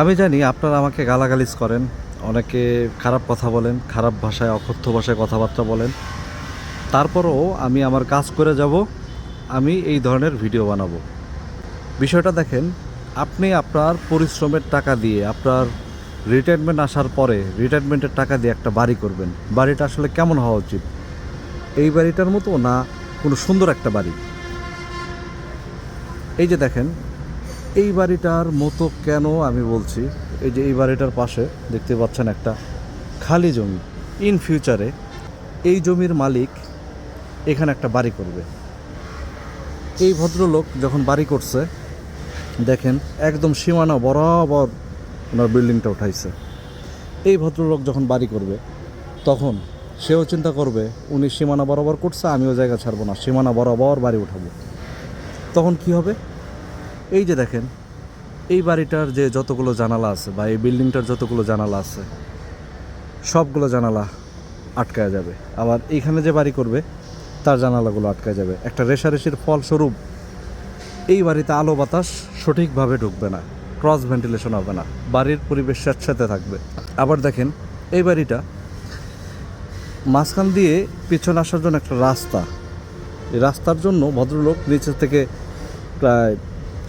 আমি জানি আপনারা আমাকে গালাগালিজ করেন, অনেকে খারাপ কথা বলেন, খারাপ ভাষায়, অকথ্য ভাষায় কথাবার্তা বলেন। তারপরও আমি আমার কাজ করে যাব, আমি এই ধরনের ভিডিও বানাবো। বিষয়টা দেখেন, আপনি আপনার পরিশ্রমের টাকা দিয়ে, আপনার রিটায়ারমেন্ট আসার পরে রিটায়ারমেন্টের টাকা দিয়ে একটা বাড়ি করবেন। বাড়িটা আসলে কেমন হওয়া উচিত? এই বাড়িটার মতো না, কোনো সুন্দর একটা বাড়ি? এই যে দেখেন এই বাড়িটার মতো কেন আমি বলছি? এই যে এই বাড়িটার পাশে দেখতে পাচ্ছেন একটা খালি জমি। ইন ফিউচারে এই জমির মালিক এখানে একটা বাড়ি করবে। এই ভদ্রলোক যখন বাড়ি করছে, দেখেন একদম সীমানা বরাবর ওনার বিল্ডিংটা উঠাইছে। এই ভদ্রলোক যখন বাড়ি করবে, তখন সেও চিন্তা করবে, উনি সীমানা বরাবর করছে, আমিও জায়গা ছাড়বো না, সীমানা বরাবর বাড়ি উঠাবো। তখন কি হবে? এই যে দেখেন, এই বাড়িটার যে যতগুলো জানালা আছে বা এই বিল্ডিংটার যতগুলো জানালা আছে, সবগুলো জানালা আটকায় যাবে। আবার এইখানে যে বাড়ি করবে, তার জানালাগুলো আটকায় যাবে। একটা রেশারেশির ফলস্বরূপ এই বাড়িতে আলো বাতাস সঠিকভাবে ঢুকবে না, ক্রস ভেন্টিলেশন হবে না, বাড়ির পরিবেশ স্যাঁতস্যাঁতে থাকবে। আবার দেখেন, এই বাড়িটা মাঝখান দিয়ে পিছনে আসার জন্য একটা রাস্তা। এই রাস্তার জন্য ভদ্রলোক নিচে থেকে প্রায়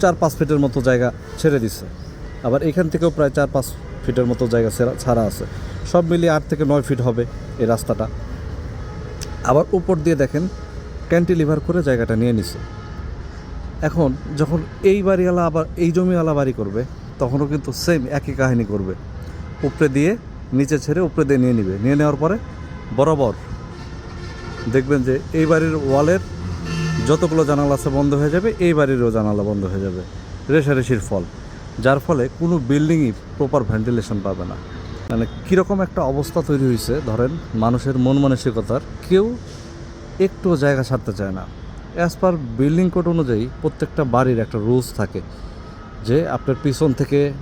চার পাঁচ ফিটের মতো জায়গা ছেড়ে দিছে। আবার এখান থেকেও প্রায় চার পাঁচ ফিটের মতো জায়গা ছেড়া- আছে। সব মিলিয়ে আট থেকে নয় ফিট হবে এই রাস্তাটা। আবার উপর দিয়ে দেখেন, ক্যান্টিলিভার করে জায়গাটা নিয়ে নিছে। এখন যখন এই বাড়িওয়ালা আবার এই জমিওয়ালা বাড়ি করবে, তখনও কিন্তু সেম একই কাহিনী করবে। উপরে দিয়ে, নিচে ছেড়ে উপরে দিয়ে নিয়ে নিবে। নিয়ে নেওয়ার পরে বরাবর দেখবেন যে এই বাড়ির ওয়ালের যতগুলো জানালা আছে বন্ধ হয়ে যাবে, এই বাড়িরও জানালা বন্ধ হয়ে যাবে। রেশারেশির ফল। যার ফলে কোনো বিল্ডিংই প্রপার ভেন্টিলেশন পাবে না। মানে কীরকম একটা অবস্থা তৈরি হয়েছে, ধরেন মানুষের মন মানসিকতার, কেউ একটু জায়গা ছাড়তে চায় না। অ্যাজ পার বিল্ডিং কোড অনুযায়ী প্রত্যেকটা বাড়ির একটা রুলস থাকে যে আপনার পিছন থেকে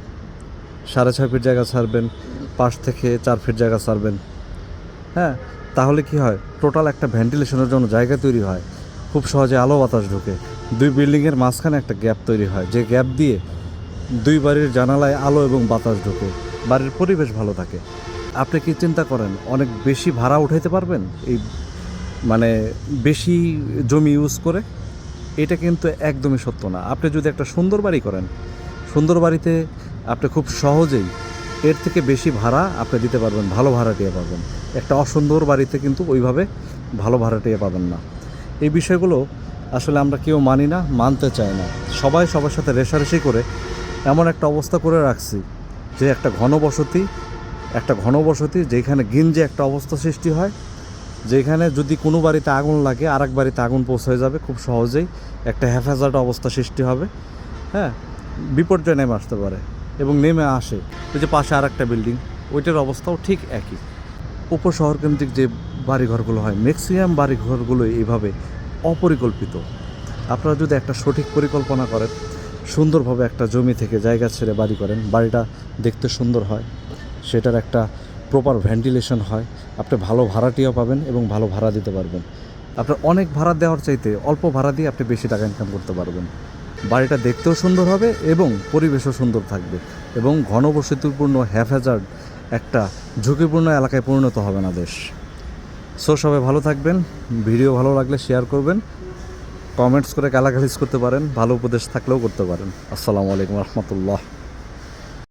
সাড়ে ছয় ফিট জায়গা ছাড়বেন, পাশ থেকে চার ফিট জায়গা ছাড়বেন। হ্যাঁ তাহলে কি হয়? টোটাল একটা ভেন্টিলেশনের জন্য জায়গা তৈরি হয়। খুব সহজে আলো বাতাস ঢোকে। দুই বিল্ডিংয়ের মাঝখানে একটা গ্যাপ তৈরি হয়। যে গ্যাপ দিয়ে দুই বাড়ির জানালায় আলো এবং বাতাস ঢোকে। বাড়ির পরিবেশ ভালো থাকে। আপনি কি চিন্তা করেন, অনেক বেশি ভাড়া উঠাইতে পারবেন? এই মানে বেশি জমি ইউজ করে? এটা কিন্তু একদমই সত্য না। আপনি যদি একটা সুন্দর বাড়ি করেন, সুন্দর বাড়িতে আপনি খুব সহজেই এর থেকে বেশি ভাড়া আপনি দিতে পারবেন, ভালো ভাড়াটিয়া পাবেন। একটা অসুন্দর বাড়িতে কিন্তু ওইভাবে ভালো ভাড়াটিয়া পাবেন না। এই বিষয়গুলো আসলে আমরা কেউ মানি না, মানতে চাই না। সবাই সবার সাথে রেশারেশি করে এমন একটা অবস্থা করে রাখছি যে একটা ঘনবসতি একটা ঘনবসতি যেখানে গিঞ্জে একটা অবস্থা সৃষ্টি হয়, যেখানে যদি কোনো বাড়িতে আগুন লাগে আর এক বাড়িতে আগুন পৌঁছে যাবে খুব সহজেই একটা হেফাজত অবস্থা সৃষ্টি হবে। হ্যাঁ বিপর্যয় নেমে আসতে পারে এবং নেমে আসে। ওই যে পাশে আর একটা বিল্ডিং, ওইটার অবস্থাও ঠিক একই। উপশহর কেন্দ্রিক যে বাড়িঘরগুলো হয়। ম্যাক্সিমাম বাড়িঘরগুলো এইভাবে অপরিকল্পিত। আপনারা যদি একটা সঠিক পরিকল্পনা করেন, সুন্দরভাবে একটা জমি থেকে জায়গা ছেড়ে বাড়ি করেন, বাড়িটা দেখতে সুন্দর হয়, সেটার একটা প্রপার ভেন্টিলেশন হয়, আপনি ভালো ভাড়াটিও পাবেন এবং ভালো ভাড়া দিতে পারবেন। আপনার অনেক ভাড়া দেওয়ার চাইতে অল্প ভাড়া দিয়ে আপনি বেশি টাকা ইনকাম করতে পারবেন। বাড়িটা দেখতেও সুন্দর হবে এবং পরিবেশও সুন্দর থাকবে এবং ঘনবসতিপূর্ণ হ্যাফেজার্ড একটা ঝুঁকিপূর্ণ এলাকায় পরিণত হবে না দেশ। সো সবাই ভালো থাকবেন, ভিডিও ভালো লাগলে শেয়ার করবেন কমেন্টস করে গালাগালিজ করতে পারেন, ভালো উপদেশ থাকলেও করতে পারেন। আসসালামু আলাইকুম রহমতুল্লাহ।